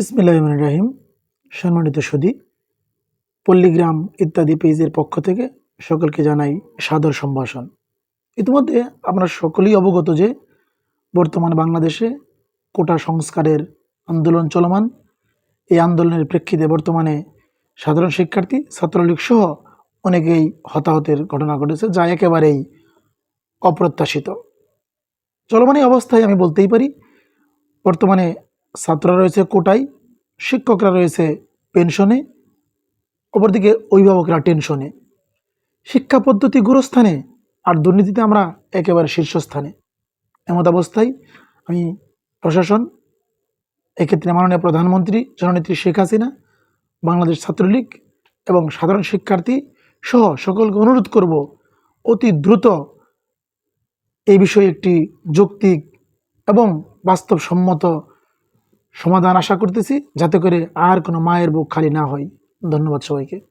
ইসমিল্লাহিম রাহিম সম্মানিত সুদী পল্লীগ্রাম ইত্যাদি পেজের পক্ষ থেকে সকলকে জানাই সাদর সম্ভাষণ। ইতিমধ্যে আমরা সকলেই অবগত যে বর্তমান বাংলাদেশে কোটা সংস্কারের আন্দোলন চলমান। এই আন্দোলনের প্রেক্ষিতে বর্তমানে সাধারণ শিক্ষার্থী, ছাত্রলীগ সহ অনেকেই হতাহতের ঘটনা ঘটেছে, যা একেবারেই অপ্রত্যাশিত। চলমান অবস্থায় আমি বলতেই পারি, বর্তমানে ছাত্ররা রয়েছে কোটায়, শিক্ষকরা রয়েছে পেনশনে, অপরদিকে অভিভাবকরা টেনশনে। শিক্ষা পদ্ধতি গুরুস্থানে আর দুর্নীতিতে আমরা একেবারে শীর্ষস্থানে। এমত অবস্থায় আমি প্রশাসন, এক্ষেত্রে মাননীয় প্রধানমন্ত্রী, জননেত্রী শেখ হাসিনা, বাংলাদেশ ছাত্রলীগ এবং সাধারণ শিক্ষার্থী সহ সকলকে অনুরোধ করব, অতি দ্রুত এই বিষয়ে একটি যৌক্তিক এবং বাস্তবসম্মত সমাধান আশা করতেছি যাতে করে আর কোনো মায়ের বুক খালি না হয়। ধন্যবাদ সবাইকে।